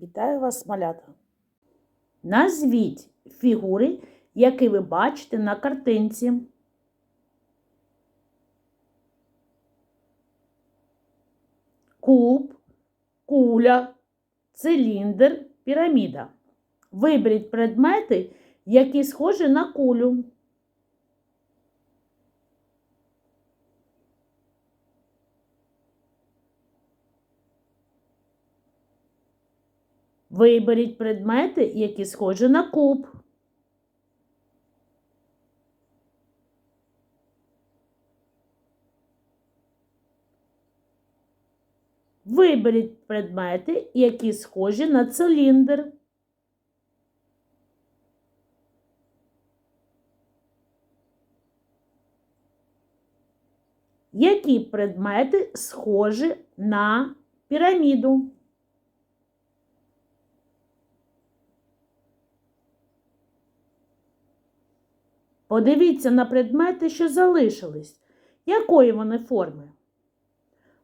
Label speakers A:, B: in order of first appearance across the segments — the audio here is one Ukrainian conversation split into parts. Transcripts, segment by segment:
A: Вітаю вас, малята! Назвіть фігури, які ви бачите на картинці. Куб, куля, циліндр, піраміда. Виберіть предмети, які схожі на кулю. Виберіть предмети, які схожі на куб. Виберіть предмети, які схожі на циліндр. Які предмети схожі на піраміду? Подивіться на предмети, що залишились. Якої вони форми?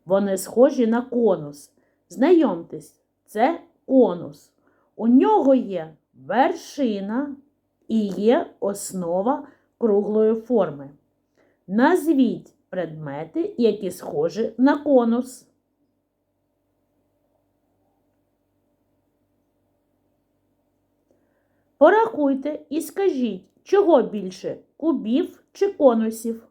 A: Вони схожі на конус. Знайомтесь, це конус. У нього є вершина і є основа круглої форми. Назвіть предмети, які схожі на конус. Порахуйте і скажіть, чого більше кубів чи конусів?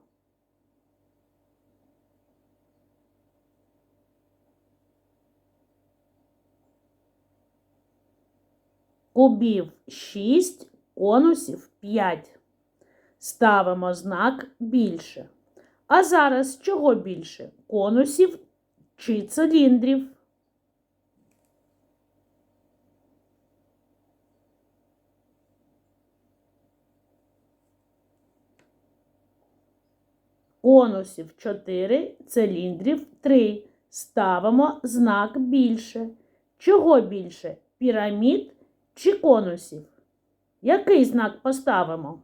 A: Кубів 6, конусів 5. Ставимо знак більше. А зараз чого більше? Конусів чи циліндрів? Конусів 4, циліндрів 3. Ставимо знак більше. Чого більше? Пірамід чи конусів? Який знак поставимо?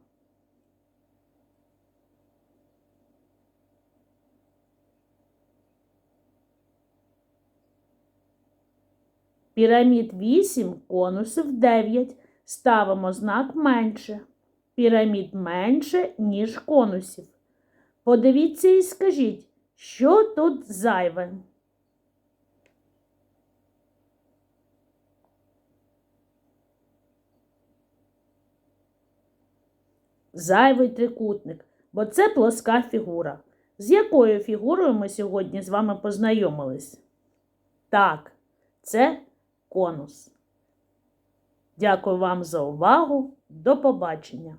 A: Пірамід 8, конусів 9. Ставимо знак менше. Пірамід менше, ніж конусів. Подивіться і скажіть, що тут зайве? Зайвий трикутник, бо це плоска фігура. З якою фігурою ми сьогодні з вами познайомились? Так, це конус. Дякую вам за увагу. До побачення!